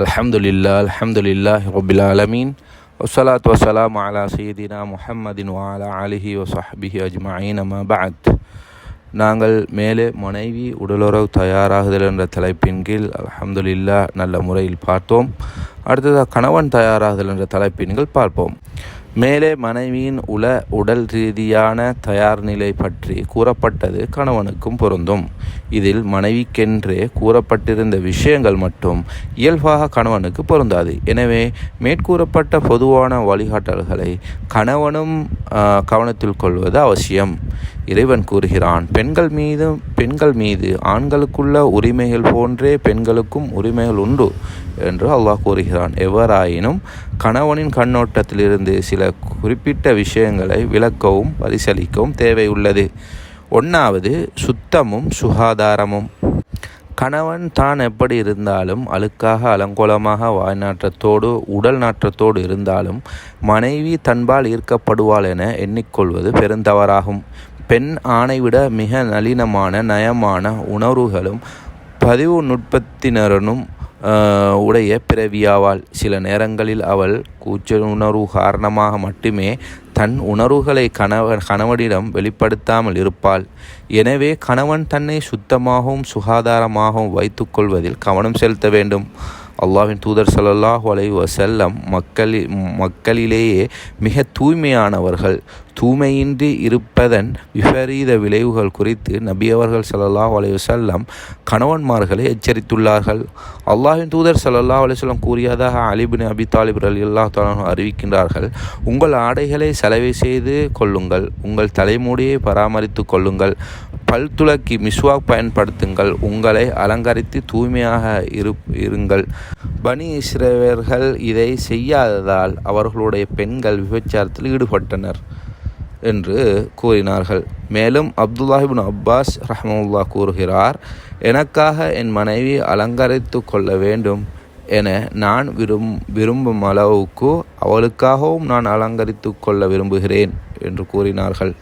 அலமதுல்லா அலமதுல்லா ரபில் ஆலமீன் வசலாத் வசலாம் அலா சையதினா முஹம்மதின் வாலா அலிஹி வசஹபிஹி அஜ்மாயின் அமா பஅத் நாங்கள் மேலே மனைவி உடலுறவு தயாராகுதல் என்ற தலைப்பின் கீழ் அலமதுல்லா நல்ல முறையில் பார்த்தோம். அடுத்ததாக கணவன் தயாராகுதல் என்ற தலைப்பின் கீழ் பார்ப்போம். மேலே மனைவியின் உல உடல் ரீதியான தயார் நிலை பற்றி கூறப்பட்டது கணவனுக்கும் பொருந்தும். இதில் மனைவிக்கென்றே கூறப்பட்டிருந்த விஷயங்கள் மட்டும் இயல்பாக கணவனுக்கு பொருந்தாது. எனவே மேற்கூறப்பட்ட பொதுவான வழிகாட்டல்களை கணவனும் கவனத்தில் கொள்வது அவசியம். இறைவன் கூறுகிறான் பெண்கள் மீது பெண்கள் மீது ஆண்களுக்குள்ள உரிமைகள் போன்றே பெண்களுக்கும் உரிமைகள் உண்டு. என்று அல்லாஹ் கூறுகிறான். எவ்வாறாயினும் கணவனின் கண்ணோட்டத்திலிருந்து சில குறிப்பிட்ட விஷயங்களை விளக்கவும் பரிசளிக்கவும் தேவை உள்ளது. ஒன்றாவது சுத்தமும் சுகாதாரமும். கணவன் தான் எப்படி இருந்தாலும் அழுக்காக அலங்கோலமாக வாய் நாற்றத்தோடு உடல் நாற்றத்தோடு இருந்தாலும் மனைவி தன்பால் ஈர்க்கப்படுவாள் என எண்ணிக்கொள்வது பெருந்தவறாகும் பெண் ஆணை விட மிக நளினமான நயமான உணர்வுகளும் பதிவு நுட்பத்தினரனும் உடைய பிறவியாவாள். சில நேரங்களில் அவள் கூச்ச உணர்வு காரணமாக மட்டுமே தன் உணர்வுகளை கணவன் கணவனிடம் வெளிப்படுத்தாமல் இருப்பாள். எனவே கணவன் தன்னை சுத்தமாகவும் சுகாதாரமாகவும் வைத்துக்கொள்வதில் கவனம் செலுத்த வேண்டும். அல்லாவின் தூதர் சல்லாஹ் அலை வசல்லம் மக்களில் மக்களிலேயே மிக தூய்மையானவர்கள். தூய்மையின்றி இருப்பதன் விபரீத விளைவுகள் குறித்து நபியவர்கள் அவர்கள் சல்லாஹ் அலையுசல்லம் கணவன்மார்களை எச்சரித்துள்ளார்கள். அல்லாஹின் தூதர் சல்லாஹ் அலையுசல்லம் கூறியதாக அலிபின் அபி தாலிப் அலி அல்லா அறிவிக்கின்றார்கள். உங்கள் ஆடைகளை செலவை செய்து கொள்ளுங்கள். உங்கள் தலைமூடியை பராமரித்து கொள்ளுங்கள். பல் துளக்கி மிஸ்வாக் பயன்படுத்துங்கள். உங்களை அலங்கரித்து தூய்மையாக இரு இருங்கள். பனி இஸ்ரேவர்கள் இதை செய்யாததால் அவர்களுடைய பெண்கள் விபச்சாரத்தில் ஈடுபட்டனர். என்று கூறினார்கள். மேலும் அப்துல்லாஹிபின் அப்பாஸ் ரஹமுல்லா கூறுகிறார் எனக்காக என் மனைவி அலங்கரித்து கொள்ள வேண்டும் என நான் விரும் விரும்பும் அளவுக்கு அவளுக்காகவும் நான் அலங்கரித்து கொள்ள விரும்புகிறேன் என்று கூறினார்கள்.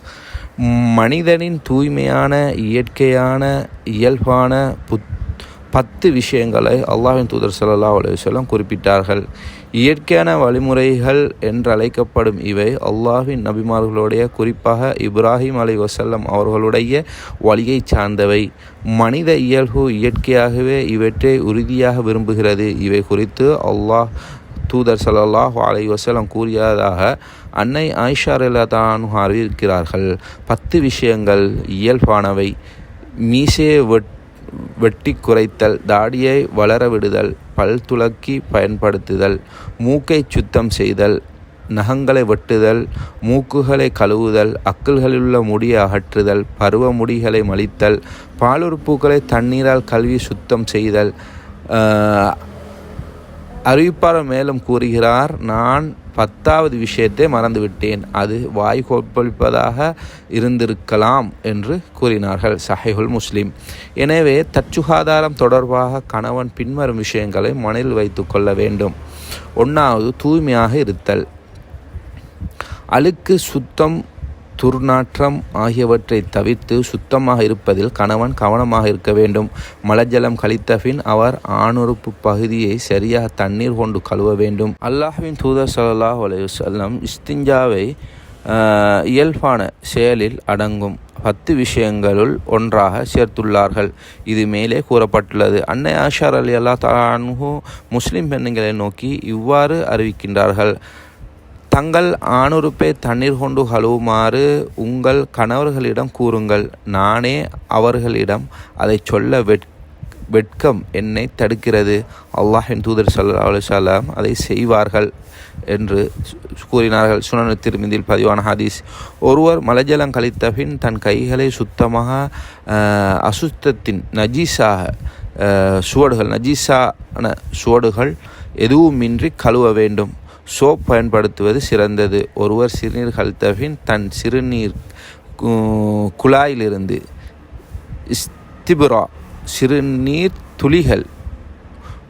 மனிதனின் தூய்மையான இயற்கையான இயல்பான புத் பத்து விஷயங்களை அல்லாஹின் தூதர் சல்லா அலுவலம் குறிப்பிட்டார்கள். இயற்கையான வழிமுறைகள் என்றழைக்கப்படும் இவை அல்லாஹின் நபிமார்களுடைய குறிப்பாக இப்ராஹிம் அலி வசல்லம் அவர்களுடைய வழியை சார்ந்தவை. மனித இயல்பு இயற்கையாகவே இவற்றை உறுதியாக விரும்புகிறது. இவை குறித்து அல்லாஹ் தூதர் சல்லாஹ் அலை வசலம் கூறியதாக அன்னை ஆயிஷா தான் அறிவிக்கிறார்கள். பத்து விஷயங்கள் இயல்பானவை. மீசையை வெட் வெட்டி குறைத்தல் தாடியை வளர விடுதல் பல் துளக்கி பயன்படுத்துதல் மூக்கை சுத்தம் செய்தல் நகங்களை வெட்டுதல் மூக்குகளை கழுவுதல் அக்கல்களிலுள்ள முடியை அகற்றுதல் பருவ முடிகளை மலித்தல் பாலுறுப்புகளை தண்ணீரால் கல்வி சுத்தம் செய்தல். அறிவிப்பாளர் மேலும் கூறுகிறார் நான் பத்தாவது விஷயத்தை மறந்துவிட்டேன். அது வாய் கொப்பளிப்பதாக இருந்திருக்கலாம் என்று கூறினார்கள் சஹைகுல் முஸ்லிம். எனவே தற்சுகாதாரம் தொடர்பாக கணவன் பின்வரும் விஷயங்களை மனதில் வைத்து கொள்ள வேண்டும். ஒன்றாவது தூய்மையாக இருத்தல். அழுக்கு சுத்தம் துர்நாற்றம் ஆகியவற்றை தவிர்த்து சுத்தமாக இருப்பதில் கணவன் கவனமாக இருக்க வேண்டும். மலஜலம் கழித்தபின் அவர் ஆணுறுப்பு பகுதியை சரியாக தண்ணீர் கொண்டு கழுவ வேண்டும். அல்லாஹின் தூதர் சல்லாஹ் அலையுசல்லம் இஸ்திஞ்சாவை இயல்பான செயலில் அடங்கும் பத்து விஷயங்களுள் ஒன்றாக சேர்த்துள்ளார்கள். இது மேலே கூறப்பட்டுள்ளது. அன்னை ஆஷார் அலி அல்லா தானு முஸ்லிம் பெண்ணுங்களை நோக்கி இவ்வாறு அறிவிக்கின்றார்கள். தங்கள் ஆணுறுப்பை தண்ணீர் கொண்டு கழுவுமாறு உங்கள் கணவர்களிடம் கூறுங்கள். நானே அவர்களிடம் அதை சொல்ல வெட் வெட்கம் என்னை தடுக்கிறது. அல்லாஹின் தூதர் சல்லா அலுவலாம் அதை செய்வார்கள் என்று கூறினார்கள். சுனனு திருமதியில் பதிவான ஹதீஸ். ஒருவர் மலஜலம் கழித்த பின் தன் கைகளை சுத்தமாக அசுத்தத்தின் நஜீஸாக சுவடுகள் நஜீஸான சுவடுகள் எதுவுமின்றி கழுவ வேண்டும். சோப் பயன்படுத்துவது சிறந்தது. ஒருவர் சிறுநீர் கழித்தபின் தன் சிறுநீர் குழாயிலிருந்து இஸ்திபுரா சிறுநீர் துளிகள்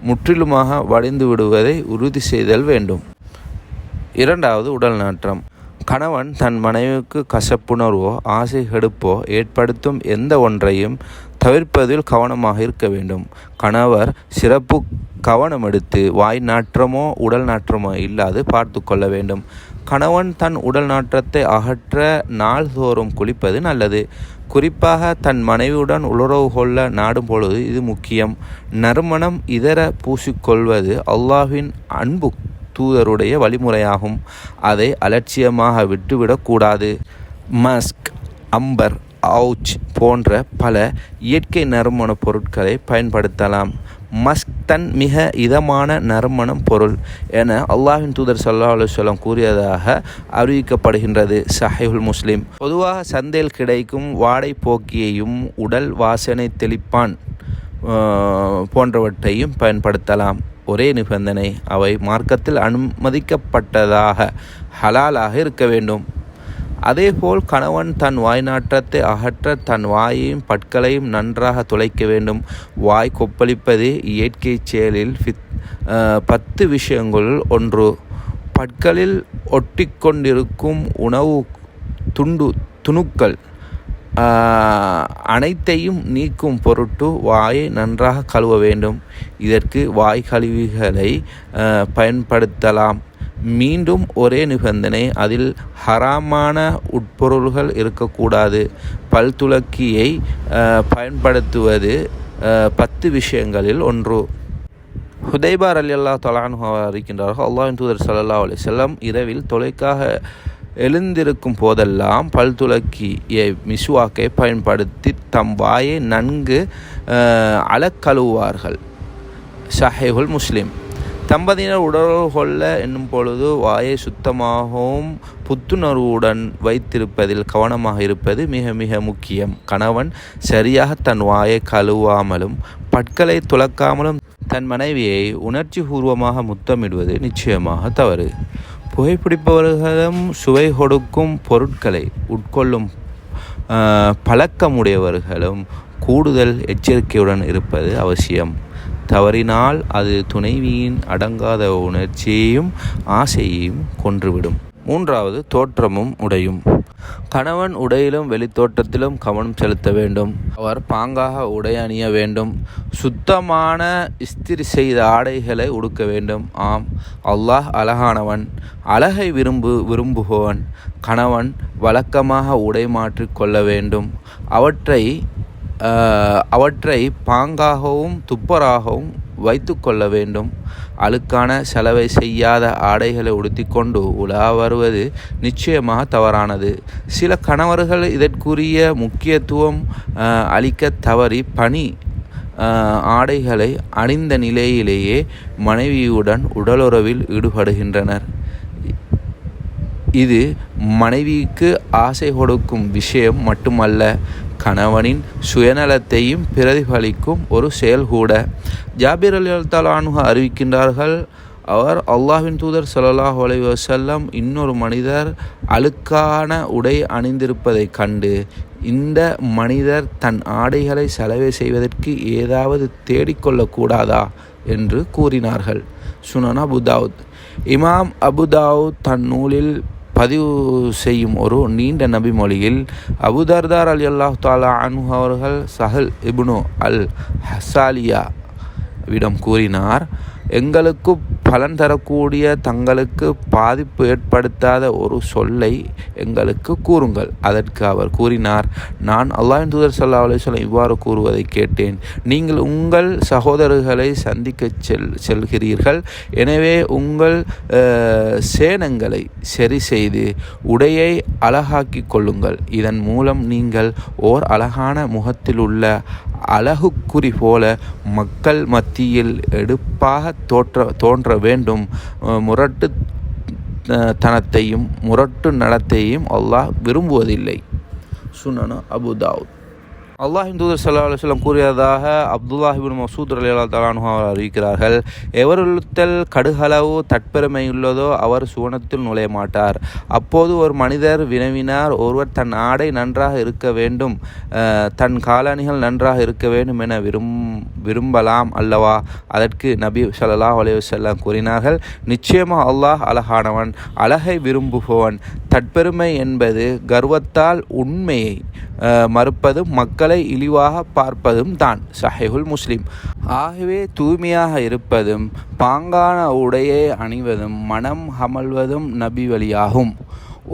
முற்றிலுமாக வடிந்து விடுவதை உறுதி செய்தல் வேண்டும். இரண்டாவது உடல் நாற்றம். கணவன் தன் மனைவிக்கு கசப்புணர்வோ ஆசை கெடுப்போ ஏற்படுத்தும் எந்த ஒன்றையும் தவிர்ப்பதில் கவனமாக இருக்க வேண்டும். கணவர் சிறப்பு கவனம் எடுத்து வாய் நாற்றமோ உடல் நாற்றமோ இல்லாது பார்த்து கொள்ள வேண்டும். கணவன் தன் உடல் நாற்றத்தை அகற்ற நாள்தோறும் குளிப்பது நல்லது. குறிப்பாக தன் மனைவியுடன் உளரவு கொள்ள நாடும் பொழுது இது முக்கியம். நறுமணம் இதர பூசிக்கொள்வது அல்லாஹின் அன்பு தூதருடைய வழிமுறையாகும். அதை அலட்சியமாக விட்டுவிடக்கூடாது. மஸ்க் அம்பர் அவுச் போன்ற பல இயற்கை நறுமணப் பொருட்களை பயன்படுத்தலாம். மஸ்க் தன் மிக இதமான நறுமணம் பொருள் என அல்லாஹின் தூதர் சல்லா அலுவலம் கூறியதாக அறிவிக்கப்படுகின்றது சஹிபுல் முஸ்லிம். பொதுவாக சந்தையில் கிடைக்கும் வாடை போக்கியையும் உடல் வாசனை தெளிப்பான் போன்றவற்றையும் பயன்படுத்தலாம். ஒரே நிபந்தனை அவை மார்க்கத்தில் அனுமதிக்கப்பட்டதாக ஹலாலாக இருக்க வேண்டும். அதேபோல் கணவன் தன் வாய்நாற்றத்தை அகற்ற தன் வாயையும் பற்களையும் நன்றாக துளைக்க வேண்டும். வாய் கொப்பளிப்பது இயற்கை செயலில் ஃபித் பத்து விஷயங்களுள் ஒன்று பற்களில் ஒட்டிக்கொண்டிருக்கும் உணவு துண்டு துணுக்கள் அனைத்தையும் நீக்கும் பொருட்டு வாயை நன்றாக கழுவ வேண்டும். இதற்கு வாய் கழுவிகளை பயன்படுத்தலாம். மீண்டும் ஒரே நிபந்தனை அதில் ஹராமான உட்பொருள்கள் இருக்கக்கூடாது. பல்துலக்கியை பயன்படுத்துவது பத்து விஷயங்களில் ஒன்று. ஹுதைபார் அலி அல்லா தொலானு இருக்கின்றார்கள் அல்லாஹின் தூதர் சல்லா அலி செல்லம் இரவில் தொலைக்காக எழுந்திருக்கும் போதெல்லாம் பல் துளக்கியை மிசுவாக்கை பயன்படுத்தி தம் வாயை நன்கு அஹ், அலக்கழுவார்கள் ஷஹேகுல் முஸ்லிம். தம்பதியினர் உடல் கொள்ள என்னும் பொழுது வாயை சுத்தமாகவும் புத்துணர்வுடன் வைத்திருப்பதில் கவனமாக இருப்பது மிக மிக முக்கியம். கணவன் சரியாக தன் வாயை கழுவாமலும் பற்களை துலக்காமலும் தன் மனைவியை உணர்ச்சி பூர்வமாக முத்தமிடுவது நிச்சயமாக தவறு. புகைப்பிடிப்பவர்களும் சுவை கொடுக்கும் பொருட்களை உட்கொள்ளும் பழக்கமுடையவர்களும் கூடுதல் எச்சரிக்கையுடன் இருப்பது அவசியம். தவறினால் அது துணைவியின் அடங்காத உணர்ச்சியையும் ஆசையையும் கொன்றுவிடும். மூன்றாவது தோற்றமும் உடையும். கணவன் உடையிலும் வெளித்தோட்டத்திலும் கவனம் செலுத்த வேண்டும். அவர் பாங்காக உடை அணிய வேண்டும். சுத்தமான இஸ்திரி செய்த ஆடைகளை உடுக்க வேண்டும். ஆம் அல்லாஹ் அழகானவன். அழகை விரும்பு விரும்புபவன். கணவன் வழக்கமாக உடை மாற்றிக் கொள்ள வேண்டும். அவற்றை அவற்றை பாங்காகவும் துப்பராகவும் வைத்து கொள்ள வேண்டும். அழுக்கான செலவை செய்யாத ஆடைகளை உடுத்திக்கொண்டு உலா வருவது நிச்சயமாக தவறானது. சில கணவர்கள் இதற்குரிய முக்கியத்துவம் அளிக்க தவறி பணி ஆடைகளை அணிந்த நிலையிலேயே மனைவியுடன் உடலுறவில் ஈடுபடுகின்றனர். இது மனைவிக்கு ஆசை கொடுக்கும் விஷயம் மட்டுமல்ல. கணவனின் சுயநலத்தையும் பிரதிபலிக்கும் ஒரு செயல் கூட. ஜாபிர் அலி அல்தாலானு அறிவிக்கின்றார்கள் அவர் அல்லாஹின் தூதர் சல்லாஹ் அலைஹி வஸல்லம் இன்னொரு மனிதர் அழுக்கான உடை அணிந்திருப்பதைக் கண்டு இந்த மனிதர் தன் ஆடைகளை செலவை செய்வதற்கு ஏதாவது தேடிக்கொள்ளக்கூடாதா என்று கூறினார்கள். சுனனா அபுதாவுத் இமாம் அபுதாவுத் தன் நூலில் பதிவு செய்யும் ஒரு நீண்ட நபி மொழியில் அபுதர்தார் அலி அல்லாஹ் தாலா அனு அவர்கள் சஹல் இப்னு அல் ஹசாலியா விடம் கூறினார். எங்களுக்கு பலன் தரக்கூடிய தங்களுக்கு பாதிப்பு ஏற்படுத்தாத ஒரு சொல்லை எங்களுக்கு கூறுங்கள். அதற்கு அவர் கூறினார் நான் அல்லாஹின் தூதர் சல்லா அலுவலம் இவ்வாறு கூறுவதை கேட்டேன். நீங்கள் உங்கள் சகோதரர்களை சந்திக்க செல் செல்கிறீர்கள். எனவே உங்கள் சேனங்களை சரி செய்து உடையை அழகாக்கி கொள்ளுங்கள். இதன் மூலம் நீங்கள் ஓர் அழகான முகத்தில் உள்ள அழகுக்குறி போல மக்கள் மத்தியில் எடுப்பாக தோற்ற தோன்ற வேண்டும். முரட்டு தனத்தையும் முரட்டு நடத்தையும் அல்லாஹ் விரும்புவதில்லை. சுனனு அபுதாவுத் அல்லாஹின் தூதர் சல்லா அலுவலம் கூறியதாக அப்துல்லாஹிபின் மசூத் அலி அல்லா தலானு அவர் அறிவிக்கிறார்கள் எவருத்தல் கடுகளவு தற்பெருமை உள்ளதோ அவர் சுவனத்தில் நுழைய மாட்டார். அப்போது ஒரு மனிதர் வினவினார் ஒருவர் தன் ஆடை நன்றாக இருக்க வேண்டும் தன் காலணிகள் நன்றாக இருக்க வேண்டும் என விரும் விரும்பலாம் அல்லவா? அதற்கு நபி சல்லா அலைஹி கூறினார்கள் நிச்சயமாக அல்லாஹ் அழகானவன் அழகை விரும்புபவன். தற்பெருமை என்பது கர்வத்தால் உண்மையை மறுப்பது மக்கள் மக்களை இழிவாக பார்ப்பதும் தான். சஹிஹுல் முஸ்லிம். ஆகவே தூய்மையாக இருப்பதும் பாங்கான உடையை அணிவதும் மனம் அமல்வதும் நபி வழியாகும்.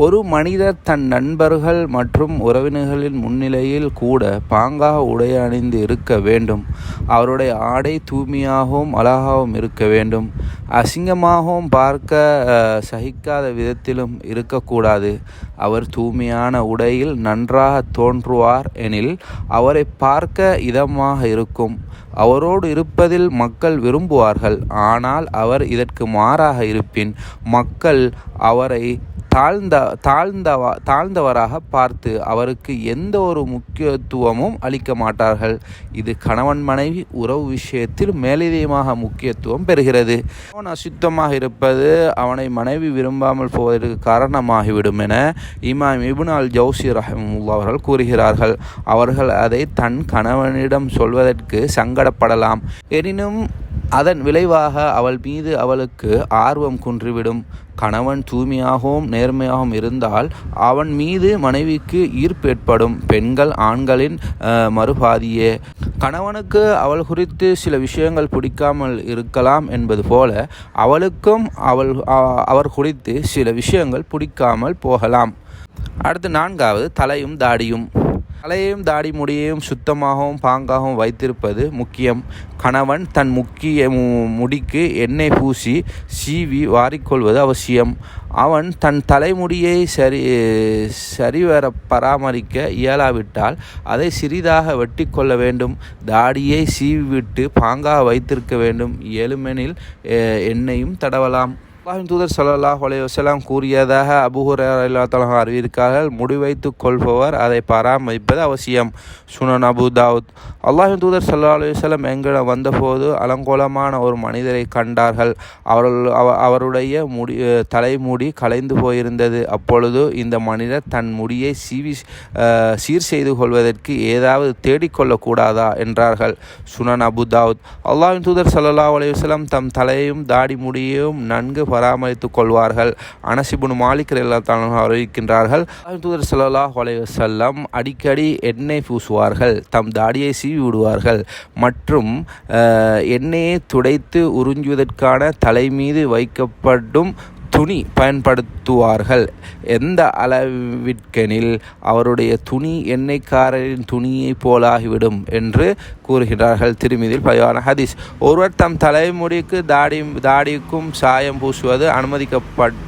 ஒரு மனிதர் தன் நண்பர்கள் மற்றும் உறவினர்களின் முன்னிலையில் கூட பாங்காக உடை அணிந்து இருக்க வேண்டும். அவருடைய ஆடை தூய்மையாகவும் அழகாகவும் இருக்க வேண்டும். அசிங்கமாகவும் பார்க்க சகிக்காத விதத்திலும் இருக்கக்கூடாது. அவர் தூய்மையான உடையில் நன்றாக தோன்றுவார் எனில் அவரை பார்க்க இதமாக இருக்கும். அவரோடு இருப்பதில் மக்கள் விரும்புவார்கள். ஆனால் அவர் இதற்கு மாறாக இருப்பின் மக்கள் அவரை தாழ்ந்த தாழ்ந்தவா தாழ்ந்தவராக பார்த்து அவருக்கு எந்த ஒரு முக்கியத்துவமும் அளிக்க மாட்டார்கள். இது கணவன் மனைவி உறவு விஷயத்தில் மேலதிகமாக முக்கியத்துவம் பெறுகிறது. அவன் அசுத்தமாக இருப்பது அவனை மனைவி விரும்பாமல் போவதற்கு காரணமாகிவிடும் என இமாம் இபுன் அல் ஜவுசி ரஹமுல்லா அவர்கள் கூறுகிறார்கள். அவர்கள் அதை தன் கணவனிடம் சொல்வதற்கு சங்கடப்படலாம். எனினும் அதன் விளைவாக அவள் மீது அவளுக்கு ஆர்வம் குன்றிவிடும். கணவன் தூய்மையாகவும் நேர்மையாகவும் இருந்தால் அவன் மீது மனைவிக்கு ஈர்ப்பு ஏற்படும். பெண்கள் ஆண்களின் மறுபாதியே. கணவனுக்கு அவள் குறித்து சில விஷயங்கள் பிடிக்காமல் இருக்கலாம் என்பது போல அவளுக்கும் அவள் அவர் குறித்து சில விஷயங்கள் பிடிக்காமல் போகலாம். அடுத்து நான்காவது தலையும் தாடியும். தலையையும் தாடி முடியையும் சுத்தமாகவும் பாங்காகவும் வைத்திருப்பது முக்கியம். கணவன் தன் முக்கிய மு- முடிக்கு எண்ணெய் பூசி சீவி வாரிக்கொள்வது அவசியம். அவன் தன் தலைமுடியை சரி சரிவர பராமரிக்க இயலாவிட்டால் அதை சிறிதாக வெட்டி கொள்ள வேண்டும். தாடியை சீவிவிட்டு பாங்காக வைத்திருக்க வேண்டும். இயலுமெனில் எண்ணெயும் தடவலாம். அல்லாஹின் தூதர் சல்லாஹ் அலையுசலாம் வஸல்லம் கூறியதாக அபுஹுரல்லாத்தலாம் அறிவியிருக்கார்கள் முடிவைத்து கொள்பவர் அதை பராமரிப்பது அவசியம். சுனன் அபு தாவூத் அல்லாஹின் தூதர் சல்லா அலுவலம் வஸல்லம் எங்களிடம் வந்தபோது அலங்கோலமான ஒரு மனிதரை கண்டார்கள். அவர்கள் அவருடைய முடி தலைமுடி கலைந்து போயிருந்தது. அப்பொழுது இந்த மனிதர் தன் முடியை சீவி சீர் செய்து கொள்வதற்கு ஏதாவது தேடிக்கொள்ளக்கூடாதா என்றார்கள். சுனன் அபு அல்லாவின் தூதர் சல்லா அலுவலம் தம் தலையும் தாடி முடியையும் நன்கு பராமரித்துக் கொள்வார்கள். அனசிபுன் மாலிக் அறிவிக்கின்றார்கள். அல்லாஹின் தூதர் ஸல்லல்லாஹு அலைஹி அடிக்கடி எண்ணெய் பூசுவார்கள். தம் தாடியை சீவி விடுவார்கள் மற்றும் எண்ணெயை துடைத்து உறிஞ்சுவதற்கான தலை மீது வைக்கப்படும் துணி பயன்படுத்துவார்கள். எந்த அளவிற்கெனில் அவருடைய துணி எண்ணெய்க்காரரின் துணியைப் போலாகிவிடும் என்று கூறுகிறார்கள் திருமதியில் பதிவான ஹதீஸ். ஒருவர் தம் தலைமுடிக்கு தாடி தாடிக்கும் சாயம் பூசுவது அனுமதிக்கப்பட்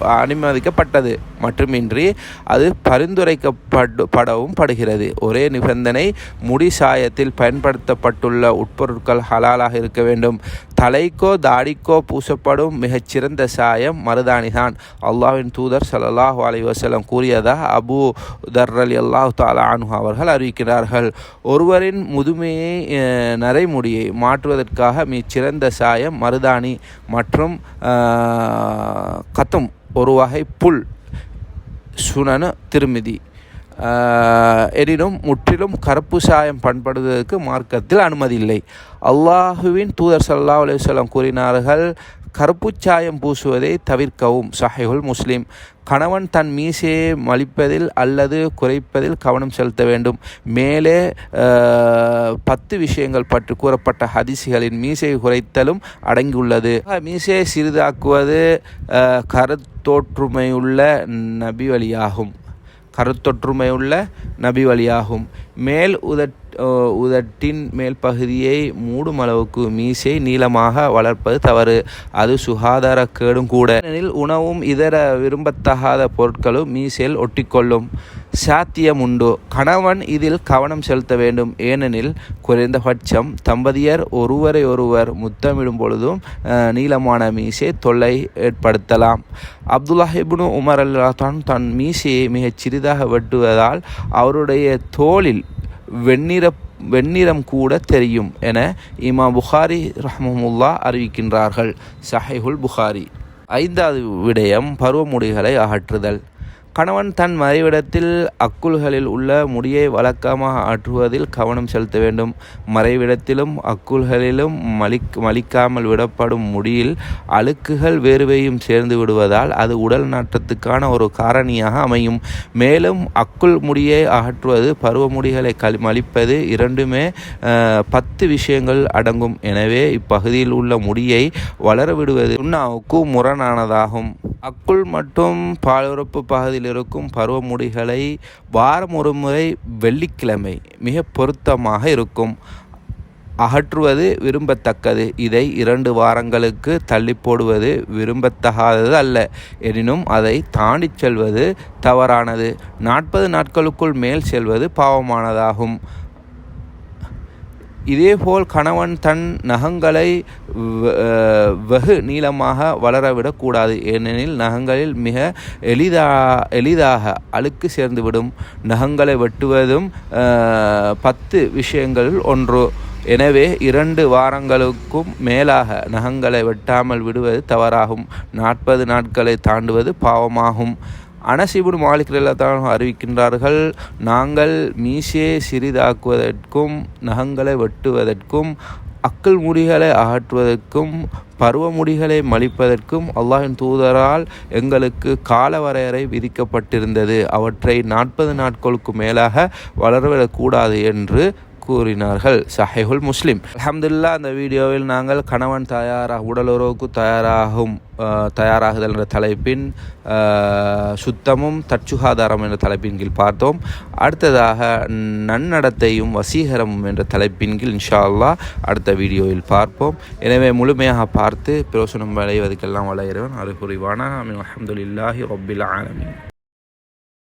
அனுமதிக்கப்பட்டது. மட்டுமின்றி அது பரிந்துரைக்கப்படு படவும் படுகிறது. ஒரே நிபந்தனை முடி சாயத்தில் பயன்படுத்தப்பட்டுள்ள உட்பொருட்கள் ஹலாலாக இருக்க வேண்டும். தலைக்கோ தாடிக்கோ பூசப்படும் மிகச்சிறந்த சாயம் மருதாணிதான். அல்லாவின் தூதர் ஸல்லல்லாஹு அலைஹி வஸல்லம் கூறியதாக அபூ தர் அலி அல்லாஹ் தாலா அன்ஹு அவர்கள் அறிவிக்கிறார்கள். ஒருவரின் முதுமையை நரைமுடியை மாற்றுவதற்காக மிகச்சிறந்த சாயம் மருதாணி மற்றும் கத்தும். ஒரு வகை புல். சுனன திருமிதி. எனினும் முற்றிலும் கருப்பு சாயம் பண்படுவதற்கு மார்க்கத்தில் அனுமதி இல்லை. அல்லாஹுவின் தூதர் சல்லா அலுவலம் கூறினார்கள் கருப்புச்சாயம் பூசுவதை தவிர்க்கவும். சஹைகுல் முஸ்லீம் கணவன் தன் மீசையை மலிப்பதில் அல்லது குறைப்பதில் கவனம் செலுத்த வேண்டும். மேலே பத்து விஷயங்கள் பற்றி கூறப்பட்ட ஹதிசிகளின் மீசையை குறைத்தலும் அடங்கியுள்ளது. மீசையை சிறிதாக்குவது கருத்தோற்றுமையுள்ள நபி வழியாகும். கருத்தொற்றுமையுள்ள நபி வழியாகும். மேல் உதட் உதட்டின் மேல் பகுதியை மூடும் அளவுக்கு மீசை நீளமாக வளர்ப்பது தவறு. அது சுகாதாரக்கேடும் கூட. ஏனெனில் உணவும் இதர விரும்பத்தகாத பொருட்களும் மீசையில் ஒட்டிக்கொள்ளும் சாத்தியம் உண்டு கணவன் இதில் கவனம் செலுத்த வேண்டும். ஏனெனில் குறைந்தபட்சம் தம்பதியர் ஒருவரை ஒருவர் முத்தமிடும் பொழுதும் நீளமான மீசை தொல்லை ஏற்படுத்தலாம். அப்துல்லாஹிபுனு உமர் அல்லாத்தான் தன் மீசையை மிகச் சிறிதாக வெட்டுவதால் அவருடைய தோளில் வெண்ணிற வெண்ணிறம் கூட தெரியும் என இமா புகாரி ரஹமுல்லா அறிவிக்கின்றார்கள். சஹைஹுல் புகாரி. ஐந்தாவது விடயம் பருவமுடிகளை அகற்றுதல். கணவன் தன் மறைவிடத்தில் அக்குள்களில் உள்ள முடியை வழக்கமாக ஆற்றுவதில் கவனம் செலுத்த வேண்டும். மறைவிடத்திலும் அக்குள்களிலும் மலிக் மலிக்காமல் விடப்படும் முடியில் அழுக்குகள் வேறுவையும் சேர்ந்து விடுவதால் அது உடல் நாற்றத்துக்கான ஒரு காரணியாக அமையும். மேலும் அக்குள் முடியை அகற்றுவது பருவ முடிகளை கழி மலிப்பது இரண்டுமே பத்து விஷயங்கள் அடங்கும். எனவே இப்பகுதியில் உள்ள முடியை வளர விடுவது உண்ணாவுக்கு முரணானதாகும். அக்குள் மற்றும் பாலுறுப்பு பகுதியில் இருக்கும் பருவமுடிகளை வாரம் ஒரு முறை வெள்ளிக்கிழமை மிக பொருத்தமாக இருக்கும். அகற்றுவது விரும்பத்தக்கது. இதை இரண்டு வாரங்களுக்கு தள்ளி போடுவது விரும்பத்தகாதது அல்ல. எனினும் அதை தாண்டி செல்வது தவறானது. நாற்பது நாட்களுக்குள் மேல் செல்வது பாவமானதாகும். இதேபோல் கணவன் தன் நகங்களை வெகு நீளமாக வளரவிடக்கூடாது ஏனெனில் நகங்களில் மிக எளிதா எளிதாக அழுக்கு சேர்ந்துவிடும். நகங்களை வெட்டுவதும் பத்து விஷயங்களில் ஒன்று. எனவே இரண்டு வாரங்களுக்கும் மேலாக நகங்களை வெட்டாமல் விடுவது தவறாகும். நாற்பது நாட்களை தாண்டுவது பாவமாகும். அனசிபுன் மாலிக் அறிவிக்கின்றார்கள் நாங்கள் மீசையை சிறிதாக்குவதற்கும் நகங்களை வெட்டுவதற்கும் அக்கல் முடிகளை அகற்றுவதற்கும் பருவ முடிகளை மலிப்பதற்கும் அல்லாஹின் தூதரால் எங்களுக்கு கால வரையறை விதிக்கப்பட்டிருந்தது. அவற்றை நாற்பது நாட்களுக்கு மேலாக வளரவிடக்கூடாது என்று கூறினார்கள். சஹேஹுல் முஸ்லிம். அஹமதுல்லா அந்த வீடியோவில் நாங்கள் கணவன் தயாராக உடலுறவுக்கு தயாராகும் தயாராகுதல் என்ற தலைப்பின் சுத்தமும் தற்சுகாதாரம் என்ற தலைப்பின் கீழ் பார்த்தோம். அடுத்ததாக நன்னடத்தையும் வசீகரமும் என்ற தலைப்பின் கீழ் இன்ஷா அல்லா அடுத்த வீடியோவில் பார்ப்போம். எனவே முழுமையாக பார்த்து பிரோசனம் விளைவதற்கெல்லாம் வளைகிறவன் அது புரிவான அஹமதுல்லாஹி ரொபில் ஆலமின்.